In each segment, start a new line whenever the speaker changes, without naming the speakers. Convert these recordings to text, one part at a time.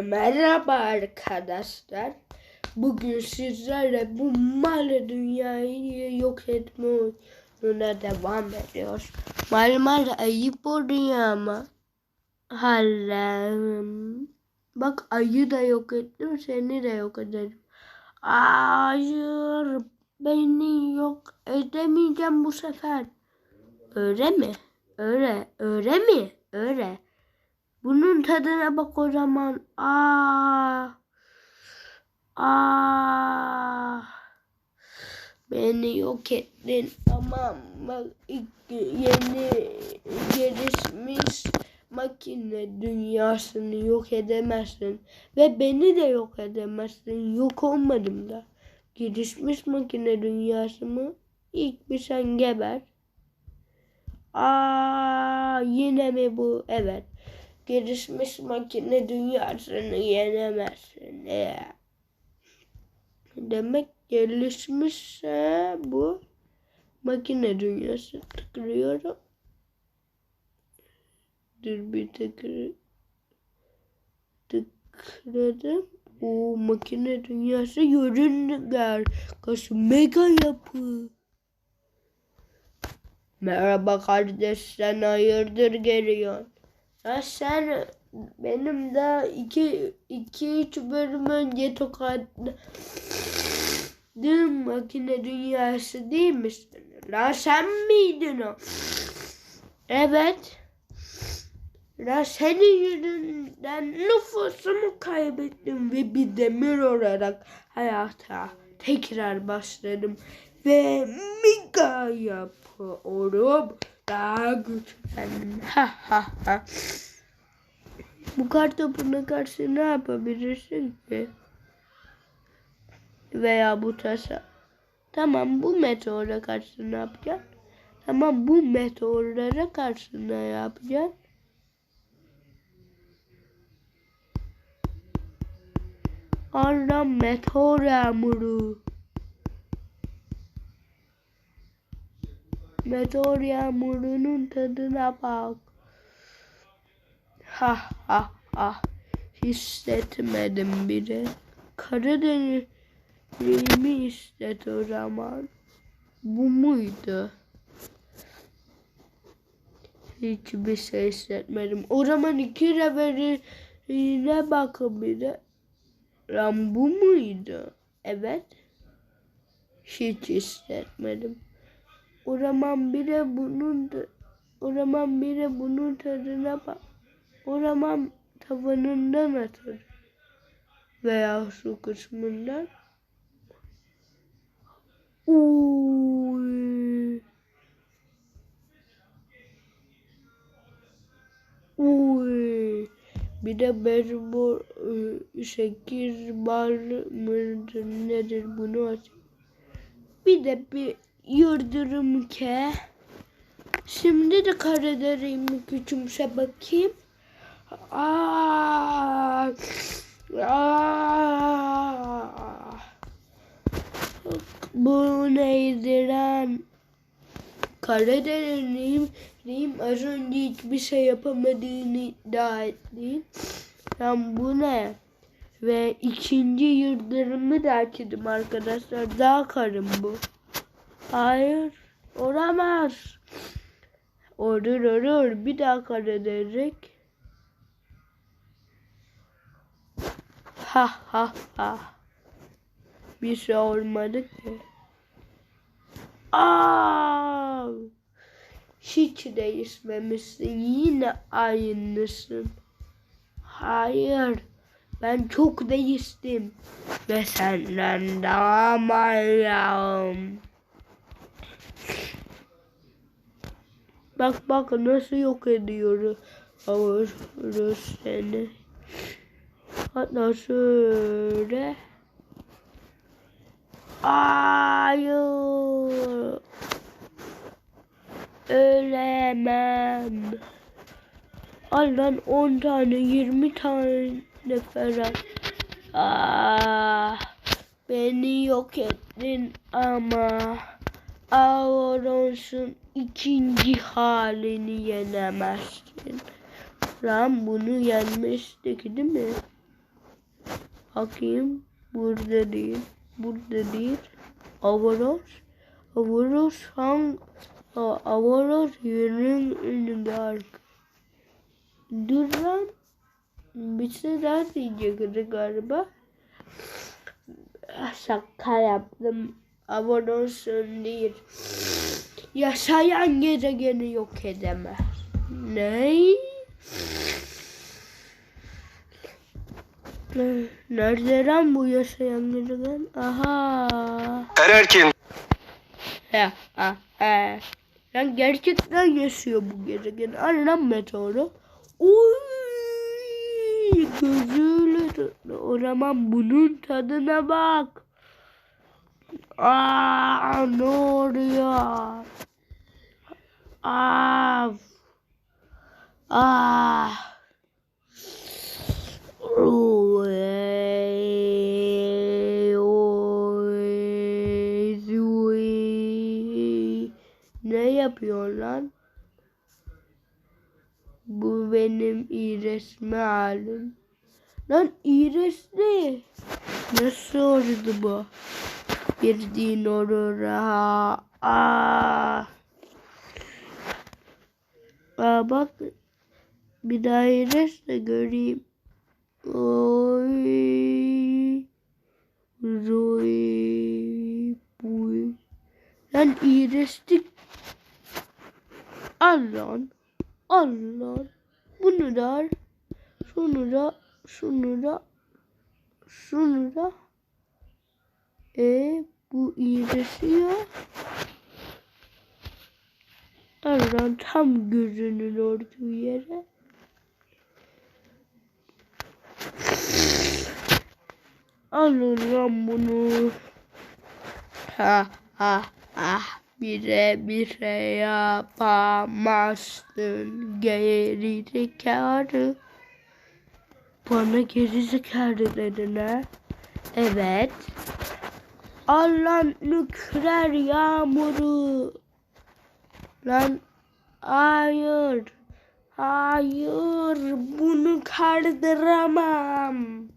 Merhaba arkadaşlar. Bugün sizlerle bu mal dünyayı yok etme oyununa devam ediyoruz. Mal mal ayıp oluyor ama. Hallem. Bak ayı da yok ettim seni de yok ederim. Hayır beni yok edemeyeceğim bu sefer. Öyle mi? Öyle. Öyle mi? Öyle. Bunun tadına bak o zaman. Aa. Aa. Beni yok ettin ama bak yeni gelişmiş makine dünyasını yok edemezsin ve beni de yok edemezsin. Yok olmadım da. Gelişmiş makine dünyası mı? İlk bir sen geber. Aa yine mi bu? Evet. Gelişmiş makine dünyasını yenemezsin. Ee, Demek gelişmişse bu makine dünyası tıklıyorum. Dur bir tıklı tıkladım. O makine dünyası görünür. Kaç mega yapı. Merhaba kardeş sen hayırdır geliyorsun? Sen benim de iki, iki üç bölüm önce tokatladığım makine dünyası değil misin? La sen miydin o? Evet. La senin yüzünden nüfusumu kaybettim ve bir demir olarak hayata tekrar başladım. Ve mega yapı olup daha güçlendim. Ha ha ha. Bu kartopuna karşı ne yapabilirsin ki? Veya bu tasa. Tamam bu meteora karşı ne yapacaksın? Tamam bu meteorlara karşı ne yapacaksın? Allah meteor yağmuru. Meteor yağmurunun tadına bak. Ha ha ha. Hissetmedim bile. Karadeniz'imi hisset o zaman. Bu muydu? Hiçbir şey hissetmedim. O zaman iki reverine bakın bir de. Lan bu muydu? Evet. Hiç hissetmedim. Zaman bile bunun zaman bile bunun tadına bak. Zaman tavanından atar. Veya su kısmından. Uy. Uy. Bir de bezbol sekiz bal mıdır nedir bunu aç. Bir de bir yıldırım ke. Şimdi de Karadeniz'imi küçümse bakayım. Aa, aa. Bu neydi lan? Karadeniz'im diyeyim az önce hiçbir şey yapamadığını iddia ettin. Lan bu ne? Ve ikinci yıldırımı da açtım arkadaşlar. Daha karım bu. Hayır. Olamaz. Olur olur. Bir daha Karadeniz. Ha ha ha. Bir şey olmadı ki. Aa! Hiç değişmemişsin. Yine aynısın. Hayır. Ben çok değiştim. Ve senden daha manyağım. Bak bak nasıl yok ediyor. Avururuz seni. Hatta şöyle. Hayır. Ölemem. Al lan 10 tane 20 tane falan. Ah, beni yok ettin ama Aurons'un ikinci halini yenemezsin. Lan bunu yenmiştik değil mi? Bakayım. Burada değil. Burada değil. Avaros. Avaros hang Avaros yerin önünde arka. Dur lan. Bir şey daha diyecekti galiba. Şaka yaptım. Avaros'un değil. Yaşayan gezegeni yok edemez. Ne? Ne- Nerede lan bu yaşayan gezegen? Aha.
Her erkeğin
Ya, ha, he. Lan gerçekten yaşıyor bu gezegen. Al lan meteoru. Uy, gözüyle. O zaman bunun tadına bak. Aa, ne oluyor? Ah. Oy, oy, oy. Ne yapıyor lan? Bu benim iyileşme halim. Lan iyileşti. Nasıl oldu bu? Bir din olur ha. Aa. Aa bak. Bir iyileş de göreyim. Oy. Roy. Buy. Lan iyileştik. Al lan. Al lan. Bunu da al. Şunu da. Şunu da. Şunu da. E bu iyileşiyor. Al lan tam gözünün olduğu yere. Alın lan bunu. Ha ha ha. Bire bir şey yapamazsın. Geri zekalı. Bana geri zekalı dedin ha? Evet. Al lan nükleer yağmuru. Lan hayır. Hayır. Bunu kaldıramam.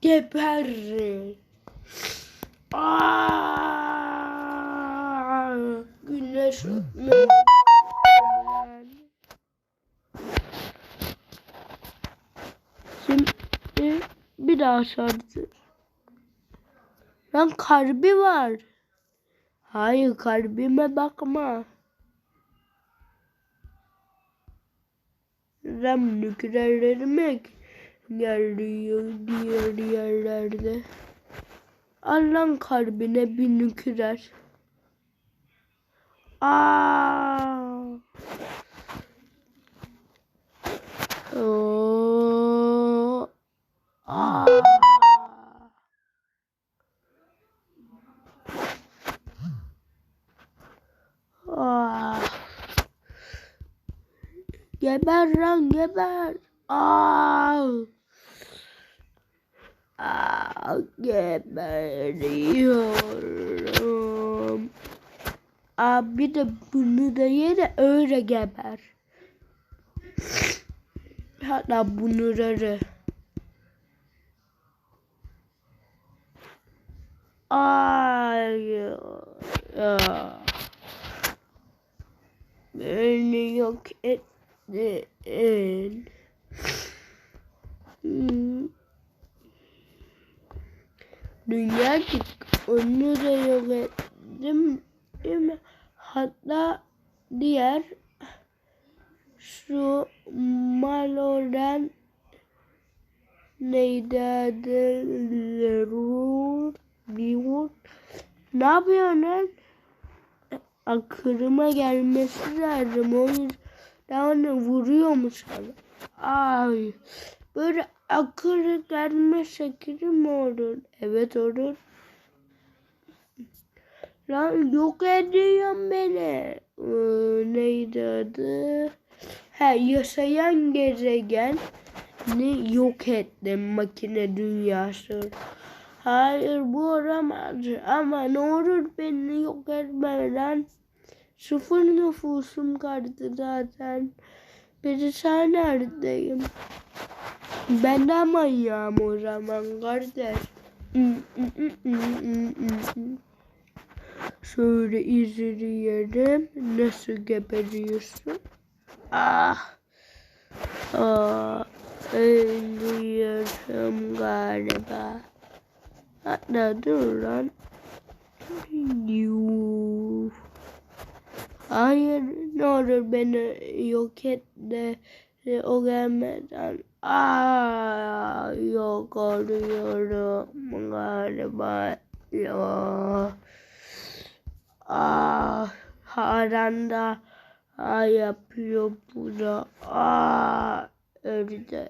Geber. Aa, güneş öpme. Şimdi bir daha sardır. Lan kalbi var. Hayır kalbime bakma. Ram nükleerlerime geliyor diğer yerlerde. Al lan kalbine bir nükleer. Aa. Oo. Geber lan geber. Aa. Aa, geberiyorum. Aa, bir de bunu da ye de öyle geber. Hatta bunları. Ay. Ya. Beni yok ettin. Hmm. Dünya çık. Onu da yok ettim. Değil mi? Hatta diğer şu Malo'dan neydi adı? Lerur. Lerur. Ne yapıyorsun lan? Aklıma gelmesi lazım. O yüzden onu vuruyor mu sana? Ay. Böyle akıl gelme şekli mi olur? Evet olur. Lan yok ediyorsun beni. Ee, neydi adı? Ha yaşayan gezegen ne yok ettim makine dünyası. Hayır bu olamaz ama ne olur beni yok etmeden sıfır nüfusum kaldı zaten. Sen neredeyim? Ben de manyağım o zaman kardeş. Şöyle izleyelim. Nasıl geberiyorsun? Ah. Ah. Ölüyorum galiba. Hatta dur lan. Yuh. Hayır ne olur beni yok et de de o gelmeden Aa, yok oluyorum galiba ya. Ah, halen de ah, yapıyor bu da. Ah, öldü.